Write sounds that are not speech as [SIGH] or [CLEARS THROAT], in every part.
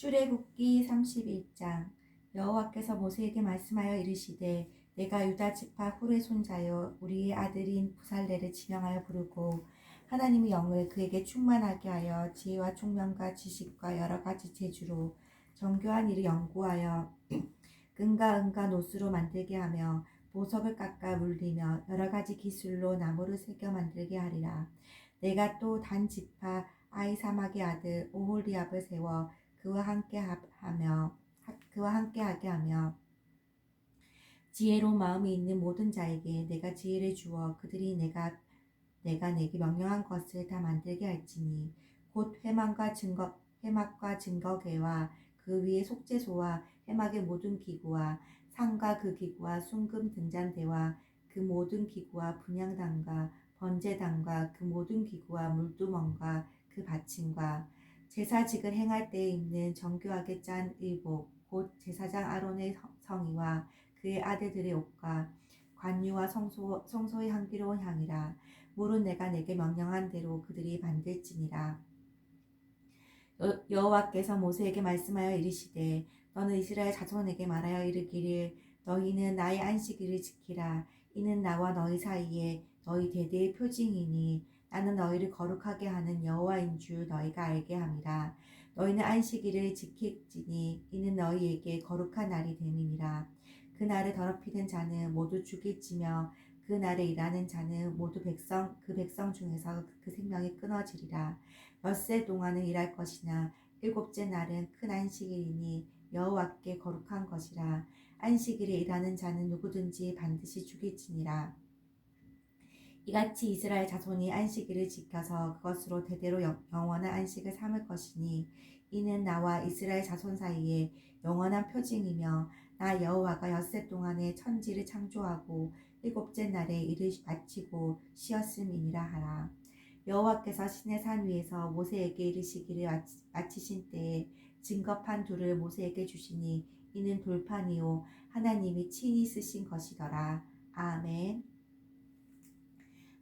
출애굽기 31장 여호와께서 모세에게 말씀하여 이르시되 내가 유다 지파 훌의 손자여 우리의 아들인 부살레를 지명하여 부르고 하나님의 영을 그에게 충만하게 하여 지혜와 총명과 지식과 여러 가지 재주로 정교한 일을 연구하여 끈과 [CLEARS THROAT] 은과 노수로 만들게 하며 보석을 깎아 물리며 여러 가지 기술로 나무를 새겨 만들게 하리라. 내가 또 단 지파 아이사막의 아들 오홀리압을 세워 그와 함께 하며 그와 함께 하게 하며 지혜로운 마음이 있는 모든 자에게 내가 지혜를 주어 그들이 내가 내가 내게 명령한 것을 다 만들게 할지니 곧 회막과 증거 회막과 증거계와 그 위에 속죄소와 회막의 모든 기구와 상과 그 기구와 순금 등잔대와 그 모든 기구와 분양단과 번제단과 그 모든 기구와 물두멍과 그 받침과 제사직을 행할 때에 입는 정교하게 짠 의복 곧 제사장 아론의 성의와 그의 아들들의 옷과 관유와 성소, 성소의 향기로운 향이라. 물은 내가 내게 명령한 대로 그들이 만들지니라. 여, 여호와께서 모세에게 말씀하여 이르시되 너는 이스라엘 자손에게 말하여 이르기를 너희는 나의 안식일을 지키라. 이는 나와 너희 사이에 너희 대대의 표징이니 나는 너희를 거룩하게 하는 여호와인 줄 너희가 알게 함이라. 너희는 안식일을 지킬지니 이는 너희에게 거룩한 날이 됨이니라. 그 날을 더럽히는 자는 모두 죽일지며 그 날에 일하는 자는 모두 백성 그 백성 중에서 그 생명이 끊어지리라. 엿새 동안은 일할 것이나 일곱째 날은 큰 안식일이니 여호와께 거룩한 것이라. 안식일에 일하는 자는 누구든지 반드시 죽일지니라. 이같이 이스라엘 자손이 안식일을 지켜서 그것으로 대대로 영원한 안식을 삼을 것이니 이는 나와 이스라엘 자손 사이에 영원한 표징이며 나 여호와가 엿새 동안에 천지를 창조하고 일곱째 날에 일을 마치고 쉬었음이니라 하라. 여호와께서 신의 산 위에서 모세에게 이르시기를 마치신 때에 증거판 둘을 모세에게 주시니 이는 돌판이요 하나님이 친히 쓰신 것이더라. 아멘.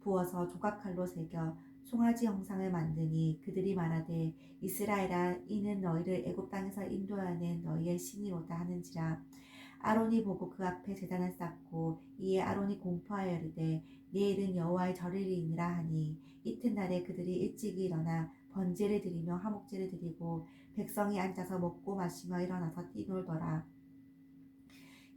부어서 조각칼로 새겨 송아지 형상을 만드니 그들이 말하되 이스라엘아 이는 너희를 애굽 땅에서 인도하는 너희의 신이로다 하는지라. 아론이 보고 그 앞에 제단을 쌓고 이에 아론이 공포하여 이르되 내일은 여호와의 절일이니라 하니. 이튿날에 그들이 일찍이 일어나 번제를 드리며 화목제를 드리고 백성이 앉아서 먹고 마시며 일어나서 뛰놀더라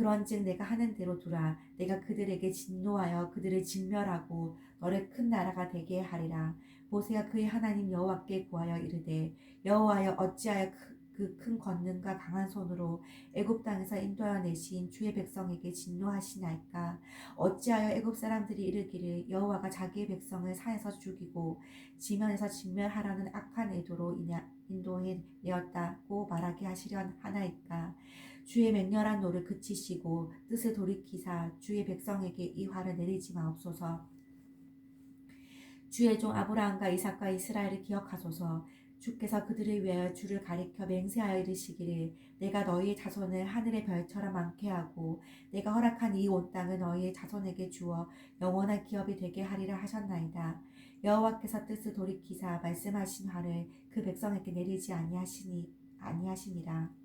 그런즉 내가 하는 대로 두라. 내가 그들에게 진노하여 그들을 진멸하고 너를 큰 나라가 되게 하리라. 모세가 그의 하나님 여호와께 구하여 이르되 여호와여 어찌하여 그 큰 권능과 강한 손으로 애굽 땅에서 인도하여 내신 주의 백성에게 진노하시나이까 어찌하여 애굽 사람들이 이르기를 여호와가 자기의 백성을 산에서 죽이고 지면에서 진멸하라는 악한 의도로 인도해 내었다고 말하게 하시려 하나이까 주의 맹렬한 노를 그치시고 뜻을 돌이키사 주의 백성에게 이 화를 내리지 마옵소서. 주의 종 아브라함과 이삭과 이스라엘을 기억하소서. 주께서 그들을 위하여 주를 가리켜 맹세하여 이르시기를 내가 너희의 자손을 하늘의 별처럼 많게 하고 내가 허락한 이 온 땅을 너희의 자손에게 주어 영원한 기업이 되게 하리라 하셨나이다. 여호와께서 뜻을 돌이키사 말씀하신 화를 그 백성에게 내리지 아니하시니 아니하시니라.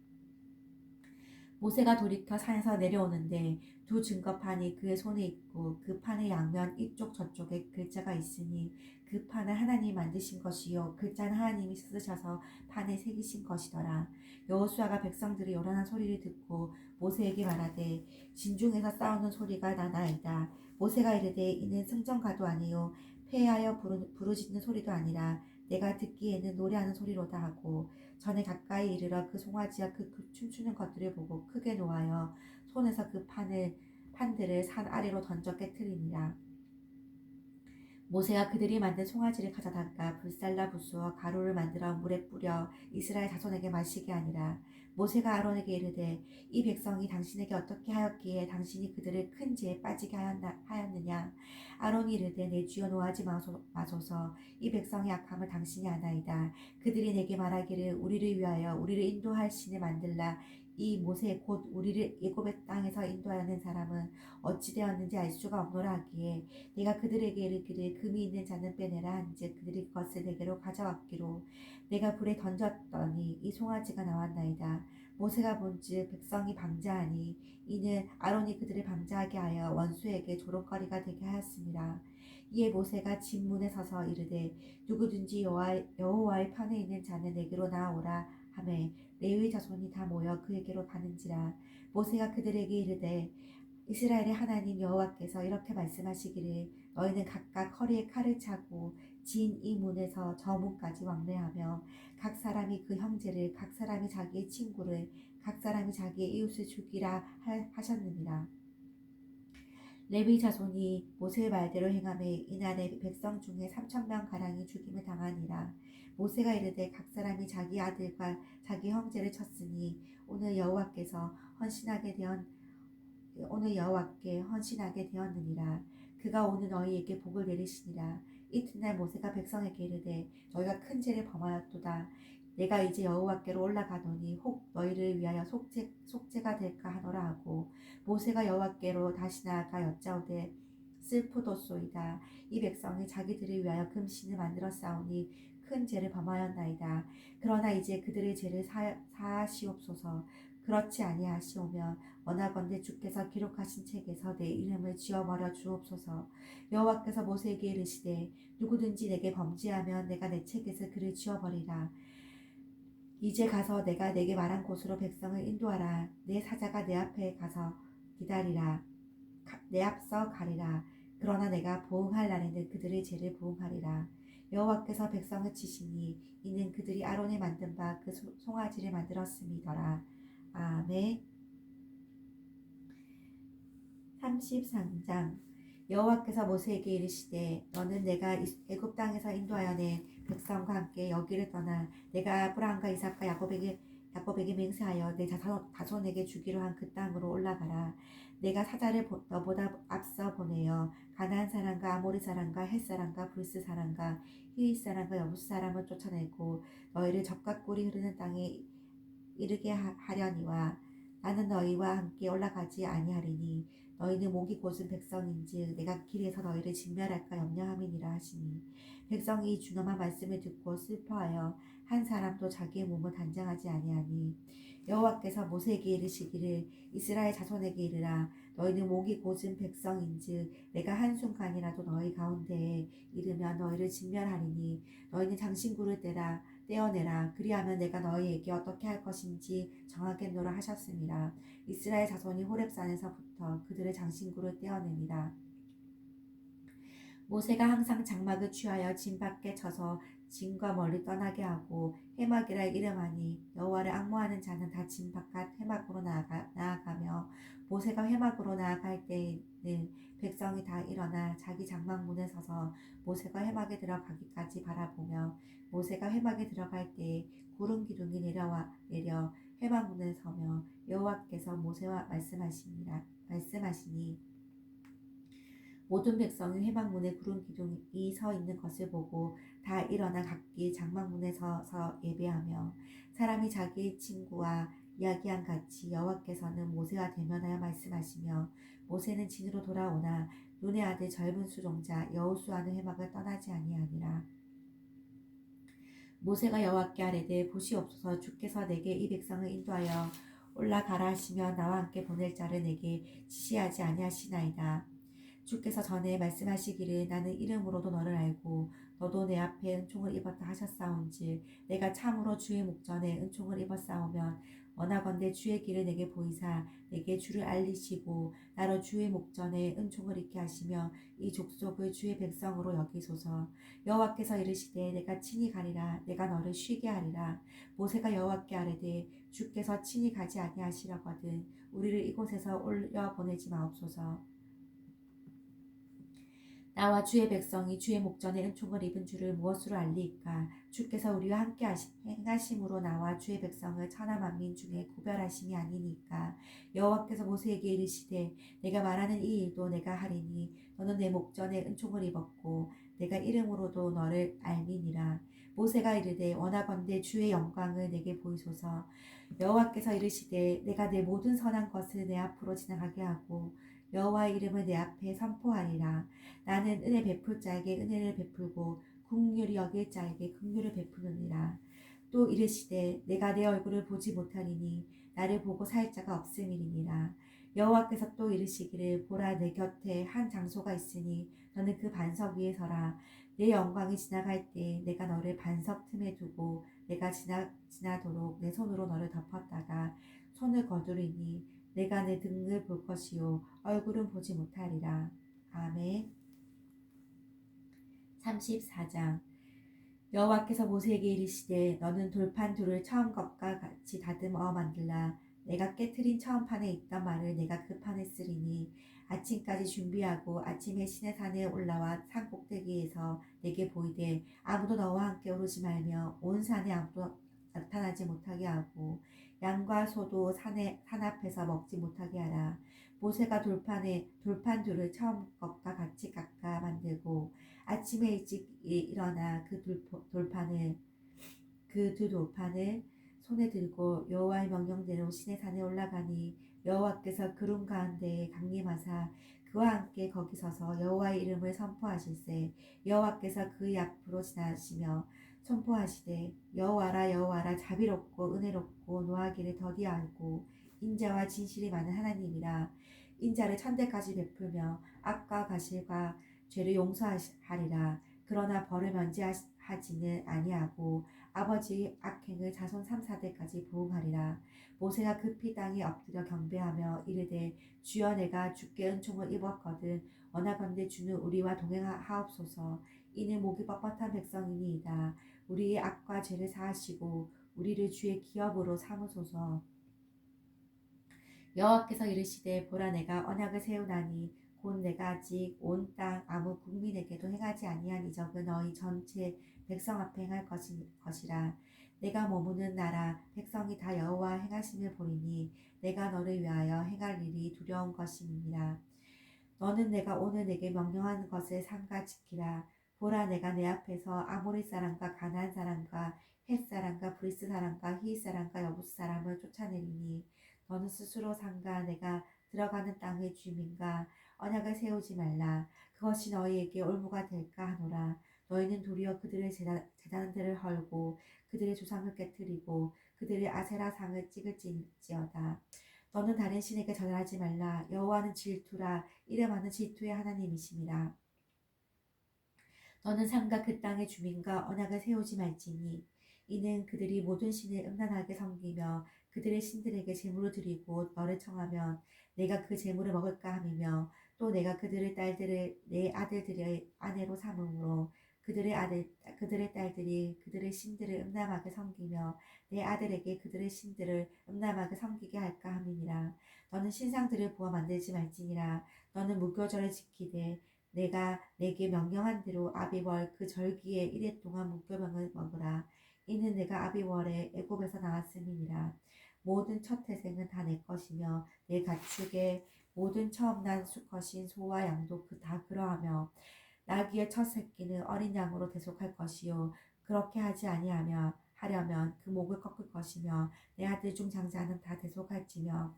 모세가 돌이켜 산에서 내려오는데 두 증거판이 그의 손에 있고 그 판의 양면 이쪽 저쪽에 글자가 있으니 그 판은 하나님이 만드신 것이요 글자는 하나님이 쓰셔서 판에 새기신 것이더라. 여호수아가 백성들이 요란한 소리를 듣고 모세에게 말하되 진중에서 싸우는 소리가 나나이다. 모세가 이르되 이는 승전가도 아니요 패하여 부르, 부르짖는 소리도 아니라 내가 듣기에는 노래하는 소리로다 하고 전에 가까이 이르러 그 송아지와 그, 그 춤추는 것들을 보고 크게 노하여 손에서 그 판을 판들을 산 아래로 던져 깨뜨리니라. 모세가 그들이 만든 송아지를 가져다가 불살라 부수어 가루를 만들어 물에 뿌려 이스라엘 자손에게 마시게 하니라. 모세가 아론에게 이르되 이 백성이 당신에게 어떻게 하였기에 당신이 그들을 큰 죄에 빠지게 하였나, 하였느냐? 아론이 이르되 내 주여 노하지 마소, 마소서. 이 백성의 악함을 당신이 아나이다. 그들이 내게 말하기를 우리를 위하여 우리를 인도할 신을 만들라 이 모세 곧 우리를 예굽의 땅에서 인도하는 사람은 어찌 되었는지 알 수가 없노라 하기에 내가 그들에게 이르기를 금이 있는 자는 빼내라 한즉 그들이 그것을 내게로 가져왔기로 내가 불에 던졌더니 이 송아지가 나왔나이다 모세가 본즉 백성이 방자하니 이는 아론이 그들을 방자하게 하여 원수에게 조롱거리가 되게 하였습니다. 이에 모세가 진문에 서서 이르되 누구든지 여호와, 여호와의 편에 있는 자는 내게로 나오라 하매 레위 자손이 다 모여 그에게로 가는지라. 모세가 그들에게 이르되 이스라엘의 하나님 여호와께서 이렇게 말씀하시기를 너희는 각각 허리에 칼을 차고 진 이 문에서 저 문까지 왕래하며 각 사람이 그 형제를 각 사람이 자기의 친구를 각 사람이 자기의 이웃을 죽이라 하셨느니라. 레위 자손이 모세의 말대로 행함에 이날에 백성 중에 삼천 명 가량이 죽임을 당하니라 모세가 이르되 각 사람이 자기 아들과 자기 형제를 쳤으니 오늘 여호와께서 헌신하게 되었 오늘 여호와께 헌신하게 되었느니라. 그가 오늘 너희에게 복을 내리시니라. 이튿날 모세가 백성에게 이르되 너희가 큰 죄를 범하였도다. 내가 이제 여호와께로 올라가노니 혹 너희를 위하여 속죄, 속죄가 될까 하노라 하고 모세가 여호와께로 다시 나아가 여짜오되 슬프도소이다. 이 백성이 자기들을 위하여 금신을 만들어 싸우니 큰 죄를 범하였나이다. 그러나 이제 그들의 죄를 사, 사하시옵소서. 그렇지 아니하시오며 원하건대 주께서 기록하신 책에서 내 이름을 지워버려 주옵소서. 여호와께서 모세에게 이르시되 누구든지 내게 범죄하면 내가 내 책에서 그를 지워버리라. 이제 가서 내가 내게 말한 곳으로 백성을 인도하라. 내 사자가 내 앞에 가서 기다리라. 내 앞서 가리라 그러나 내가 보응할 날에는 그들의 죄를 보응하리라. 여호와께서 백성을 치시니 이는 그들이 아론에 만든 바 그 송아지를 만들었음이더라. 아멘. 33장. 여호와께서 모세에게 이르시되 너는 내가 애굽 땅에서 인도하여 낸 백성과 함께 여기를 떠나 내가 아브라함과 이삭과 야곱에게 야곱에게 맹세하여 내 자손, 자손 에게 주기로 한 그 땅으로 올라가라. 내가 사자를 너보다 앞서 보내어 가나안 사람과 아모리 사람과 헷 사람과 불스 사람과 히윗 사람과 여부스 사람을 쫓아내고 너희를 적과 꿀이 흐르는 땅에 이르게 하려니와 나는 너희와 함께 올라가지 아니하리니 너희는 목이 곧은 백성인즉 내가 길에서 너희를 진멸할까 염려함이니라 하시니 백성이 준엄한 말씀을 듣고 슬퍼하여 한 사람도 자기의 몸을 단장하지 아니하니 여호와께서 모세에게 이르시기를 이스라엘 자손에게 이르라 너희는 목이 곧은 백성인즉 내가 한순간이라도 너희 가운데에 이르면 너희를 진멸하리니 너희는 장신구를 떼라 떼어내라 그리하면 내가 너희에게 어떻게 할 것인지 정하겠노라 하셨습니다. 이스라엘 자손이 호렙산에서부터 그들의 장신구를 떼어냅니다. 모세가 항상 장막을 취하여 진 밖에 쳐서 진과 멀리 떠나게 하고 해막이라 이름하니 여호와를 악모하는 자는 다 진 바깥 해막으로 나아가, 나아가며 모세가 해막으로 나아갈 때에는 백성이 다 일어나 자기 장막문에 서서 모세가 해막에 들어가기까지 바라보며 모세가 해막에 들어갈 때에 구름 기둥이 내려와 내려 해막문에 서며 여호와께서 모세와 말씀하시니라 말씀하시니 모든 백성이 해막문에 구름 기둥이 서 있는 것을 보고 다 일어나 각기 장막문에 서서 예배하며 사람이 자기의 친구와 이야기한 같이 여호와께서는 모세와 대면하여 말씀하시며 모세는 진으로 돌아오나 눈의 아들 젊은 수종자 여호수아는 해막을 떠나지 아니하니라. 모세가 여호와께 아뢰되 보시옵소서 주께서 내게 이 백성을 인도하여 올라가라 하시며 나와 함께 보낼 자를 내게 지시하지 아니하시나이다. 주께서 전에 말씀하시기를 나는 이름으로도 너를 알고 너도 내 앞에 은총을 입었다 하셨사온즉 내가 참으로 주의 목전에 은총을 입었사오면 원하건대 주의 길을 내게 보이사 내게 주를 알리시고 나로 주의 목전에 은총을 입게 하시며 이 족속을 주의 백성으로 여기소서. 여호와께서 이르시되 내가 친히 가리라. 내가 너를 쉬게 하리라. 모세가 여호와께 아뢰되 주께서 친히 가지 아니하시려거든 우리를 이곳에서 올려 보내지 마옵소서 나와 주의 백성이 주의 목전에 은총을 입은 줄을 무엇으로 알리까? 주께서 우리와 함께 행하심으로 나와 주의 백성을 천하 만민 중에 구별하심이 아니니까. 여호와께서 모세에게 이르시되 내가 말하는 이 일도 내가 하리니 너는 내 목전에 은총을 입었고 내가 이름으로도 너를 알미니라. 모세가 이르되 원하건대 주의 영광을 내게 보이소서. 여호와께서 이르시되 내가 내 모든 선한 것을 내 앞으로 지나가게 하고 여호와의 이름을 내 앞에 선포하리라. 나는 은혜 베풀 자에게 은혜를 베풀고 국률이 여길 자에게 국률을 베푸느니라. 또 이르시되 내가 내 얼굴을 보지 못하리니 나를 보고 살 자가 없음이니라. 여호와께서 또 이르시기를 보라 내 곁에 한 장소가 있으니 너는 그 반석 위에 서라. 내 영광이 지나갈 때 내가 너를 반석 틈에 두고 내가 지나 지나도록 내 손으로 너를 덮었다가 손을 거두리니 내가 내 등을 볼 것이요 얼굴은 보지 못하리라. 아멘. 34장 여호와께서 모세에게 이르시되 너는 돌판 둘을 처음 것과 같이 다듬어 만들라 내가 깨트린 처음 판에 있던 말을 내가 그 판에 쓰리니 아침까지 준비하고 아침에 신의 산에 올라와 산 꼭대기에서 내게 보이되 아무도 너와 함께 오르지 말며 온 산에 아무도 나타나지 못하게 하고 양과 소도 산에 산 앞에서 먹지 못하게 하라. 모세가 돌판에 돌판 둘을 처음 것과 같이 깎아 만들고 아침에 일찍 일어나 그 돌판을 그 두 돌판을 손에 들고 여호와의 명령대로 신의 산에 올라가니 여호와께서 구름 가운데에 강림하사 그와 함께 거기 서서 여호와의 이름을 선포하실세 여호와께서 그의 앞으로 지나시며 선포하시되 여호와라 여호와라 자비롭고 은혜롭고 노하기를 더디하고 인자와 진실이 많은 하나님이라. 인자를 천대까지 베풀며 악과 가실과 죄를 용서하리라. 그러나 벌을 면제하지는 아니하고 아버지 악행을 자손 3, 4대까지 보응하리라. 모세가 급히 땅에 엎드려 경배하며 이르되 주여 내가 주께 은총을 입었거든 원하건대 주는 우리와 동행하옵소서. 이는 목이 뻣뻣한 백성이니이다 우리의 악과 죄를 사하시고 우리를 주의 기업으로 삼으소서. 여호와께서 이르시되 보라 내가 언약을 세우나니 곧 내가 아직 온 땅 아무 국민에게도 행하지 아니한 이적을 너희 전체 백성 앞에 행할 것이, 것이라. 내가 머무는 나라 백성이 다 여호와 행하심을 보리니 내가 너를 위하여 행할 일이 두려운 것임이니라. 너는 내가 오늘 내게 명령한 것을 삼가 지키라 보라 내가 내 앞에서 아모리 사람과 가나안 사람과 헷 사람과 브리스 사람과 히이 사람과 여부스 사람을 쫓아내리니 너는 스스로 상가 내가 들어가는 땅의 주민과 언약을 세우지 말라. 그것이 너희에게 올무가 될까 하노라. 너희는 도리어 그들의 재단, 재단들을 헐고 그들의 조상을 깨뜨리고 그들의 아세라 상을 찍을지어다. 너는 다른 신에게 전하지 말라. 여호와는 질투라. 이름하는 질투의 하나님이심이라 너는 상가 그 땅의 주민과 언약을 세우지 말지니 이는 그들이 모든 신을 음란하게 섬기며 그들의 신들에게 제물을 드리고 너를 청하면 내가 그 제물을 먹을까 함이며 또 내가 그들의 딸들을 내 아들들의 아내로 삼음으로 그들의 아들 그들의 딸들이 그들의 신들을 음란하게 섬기며 내 아들에게 그들의 신들을 음란하게 섬기게 할까 함이니라. 너는 신상들을 부어 만들지 말지니라. 너는 무교절을 지키되 내가 내게 명령한 대로 아비월 그 절기에 이래 동안 무교병을 먹으라. 이는 내가 아비월에 애굽에서 나왔음이니라. 모든 첫 태생은 다 내 것이며 내 가축의 모든 처음 난 수컷인 소와 양도 그 다 그러하며 나귀의 첫 새끼는 어린 양으로 대속할 것이요 그렇게 하지 아니하며 하려면 그 목을 꺾을 것이며 내 아들 중 장자는 다 대속할지며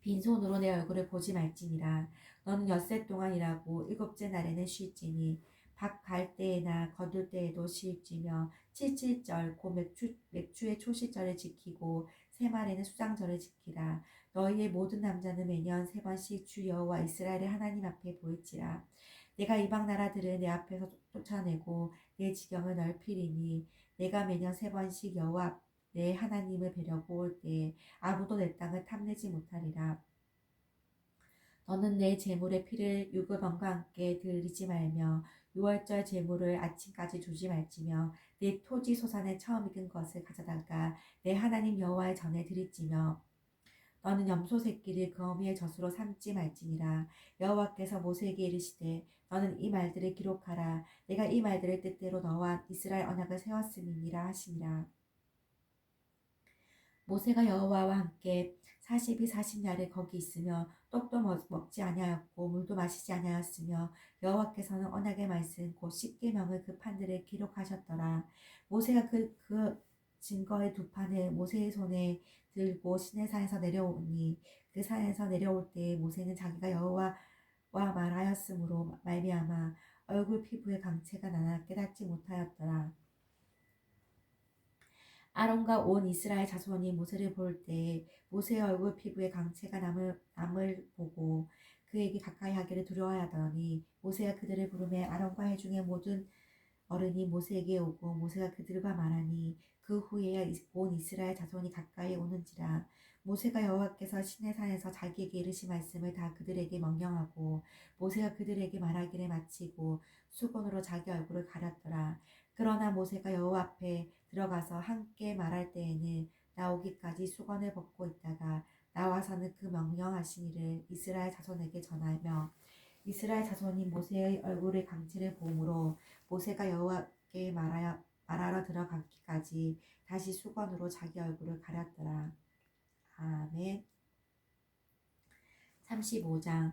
빈손으로 내 얼굴을 보지 말지니라 너는 엿새 동안 일하고 일곱째 날에는 쉴지니 밥 갈 때에나 거둘 때에도 시입지며 칠칠절 곧 맥주, 맥주의 초시절을 지키고 세말에는 수장절을 지키라. 너희의 모든 남자는 매년 세 번씩 주 여호와 이스라엘의 하나님 앞에 보일지라. 내가 이방 나라들을 내 앞에서 쫓아내고 내 지경을 넓히리니 내가 매년 세 번씩 여호와 내 하나님을 뵈려고 올 때에 아무도 내 땅을 탐내지 못하리라. 너는 내 재물의 피를 유급원과 함께 들이지 말며 유월절 재물을 아침까지 주지 말지며 내 토지 소산에 처음 익은 것을 가져다가 내 하나님 여호와의 전에 드릴지며 너는 염소 새끼를 그 어미의 젖으로 삼지 말지니라. 여호와께서 모세에게 이르시되 너는 이 말들을 기록하라. 내가 이 말들을 뜻대로 너와 이스라엘 언약을 세웠음이니라 하시니라 모세가 여호와와 함께 40이 40야를 거기 있으며 떡도 먹- 먹지 아니하였고 물도 마시지 아니하였으며 여호와께서는 언약의 말씀 곧 십계명을 그 판들에 기록하셨더라. 모세가 그, 그 증거의 두 판을 모세의 손에 들고 시내산에서 내려오니 그 산에서 내려올 때에 모세는 자기가 여호와와 말하였으므로 말미암아 얼굴 피부에 강체가 나나 깨닫지 못하였더라 아론과 온 이스라엘 자손이 모세를 볼 때 모세의 얼굴 피부에 강체가 남을, 남을 보고 그에게 가까이 하기를 두려워하더니 모세가 그들을 부르매 아론과 해중의 모든 어른이 모세에게 오고 모세가 그들과 말하니 그 후에 온 이스라엘 자손이 가까이 오는지라 모세가 여호와께서 시내산에서 자기에게 이르신 말씀을 다 그들에게 명령하고 모세가 그들에게 말하기를 마치고 수건으로 자기 얼굴을 가렸더라 그러나 모세가 여호와 앞에 들어가서 함께 말할 때에는 나오기까지 수건을 벗고 있다가 나와서는 그 명령하신 일을 이스라엘 자손에게 전하며 이스라엘 자손이 모세의 얼굴의 강체를 보므로 모세가 여호와께 말하여 말하러 들어가기까지 다시 수건으로 자기 얼굴을 가렸더라. 아멘. 35장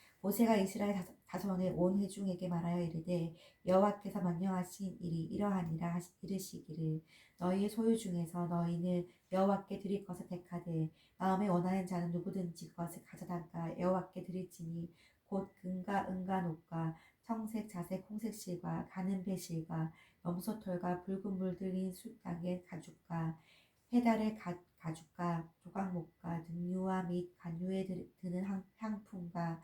모세가 이스라엘 자- 자손의 온 회중에게 말하여 이르되 여호와께서 명령하신 일이 이러하니라 이르시기를 너희의 소유 중에서 너희는 여호와께 드릴 것을 택하되 마음에 원하는 자는 누구든지 그것을 가져다가 여호와께 드릴지니 곧 금과 은과 녹과 청색 자색 홍색 실과 가는 배실과 염소털과 붉은 물 들인 숫양의 가죽과 해달의 가, 가죽과 조각목과 등유와 및 간유에 드- 드는 향, 향품과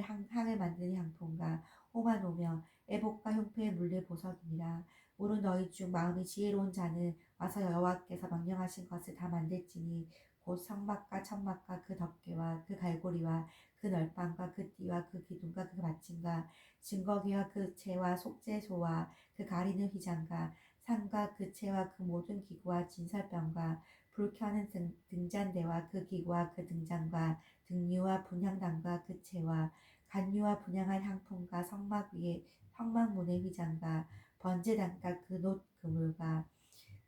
분양할 향, 향을 만드는 향품과 호마노며 애복과 흉패에 물릴 보석이니라. 오른 너희 중 마음이 지혜로운 자는 와서 여호와께서 명령하신 것을 다 만들지니 곧 성막과 천막과 그 덮개와 그 갈고리와 그 널방과 그 띠와 그 기둥과 그 받침과 증거기와 그 채와 속죄소와 그 가리는 휘장과 상과 그 채와 그 모든 기구와 진설병과 불 켜는 등, 등잔대와 그 기구와 그 등잔과 등유와 분향단과 그 채와 간유와 분향한 향품과 성막 위에 성막문의 휘장과 번제단과 그 놋 그물과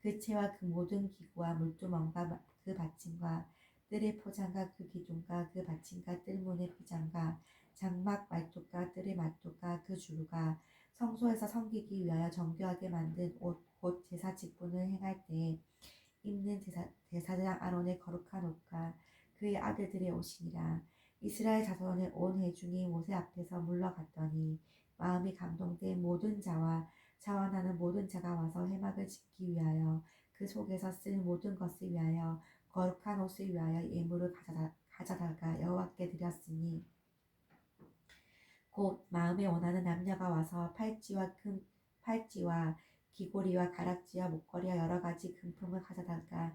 그 채와 그 모든 기구와 물두멍과 그 받침과 뜰의 포장과 그 기둥과 그 받침과 뜰문의 휘장과 장막 말뚝과 뜰의 말뚝과 그 주루가 성소에서 섬기기 위하여 정교하게 만든 옷 곧 제사 직분을 행할 때에 입는 제사, 제사장 아론의 거룩한 옷과 그의 아들들의 옷이니라. 이스라엘 자손의 온 회중이 모세 앞에서 물러갔더니 마음이 감동된 모든 자와 자원하는 모든 자가 와서 회막을 짓기 위하여 그 속에서 쓸 모든 것을 위하여 거룩한 옷을 위하여 예물을 가져다, 가져다가 여호와께 드렸으니 곧 마음에 원하는 남녀가 와서 팔찌와 금 팔찌와 귀고리와 가락지와 목걸이와 여러 가지 금품을 가져다가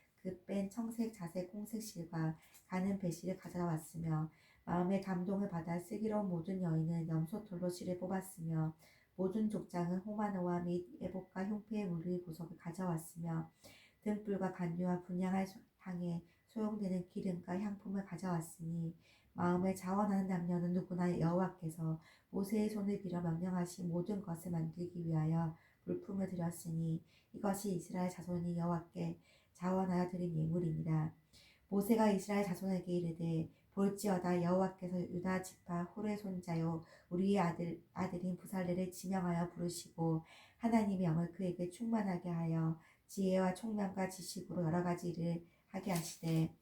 그 뺀 청색 자색 홍색 실과 가는 배실을 가져왔으며 마음의 감동을 받아 슬기로운 모든 여인은 염소털로 실을 뽑았으며 모든 족장은 호마노와 및 애복과 흉패의 물의 보석을 가져왔으며 등불과 간류와 분양할 향에 소용되는 기름과 향품을 가져왔으니 마음을 자원하는 남녀는 누구나 여호와께서 모세의 손을 빌어 명령하신 모든 것을 만들기 위하여 물품을 드렸으니 이것이 이스라엘 자손이 여호와께 자원하여 드린 예물이니라. 모세가 이스라엘 자손에게 이르되 볼지어다 여호와께서 유다 지파 홀의 손자요 우리의 아들 아들인 부살레를 지명하여 부르시고 하나님의 영을 그에게 충만하게 하여 지혜와 총명과 지식으로 여러 가지 일을 하게 하시되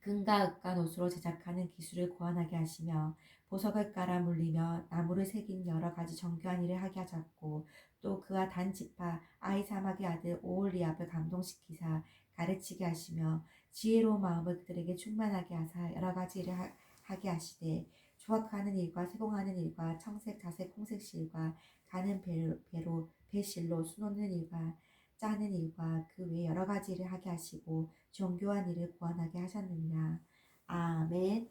금과 읍과 노수로 제작하는 기술을 고안하게 하시며 보석을 깔아 물리며 나무를 새긴 여러 가지 정교한 일을 하게 하셨고 또 그와 단 지파 아이사막의 아들 오올리압을 감동시키사 가르치게 하시며 지혜로운 마음을 그들에게 충만하게 하사 여러 가지 일을 하, 하게 하시되 조각하는 일과 세공하는 일과 청색 자색 홍색 실과 가는 배로, 배로 배실로 수놓는 일과 짜는 일과 그 외 여러 가지 일을 하게 하시고 정교한 일을 고안하게 하셨느니라. 아멘.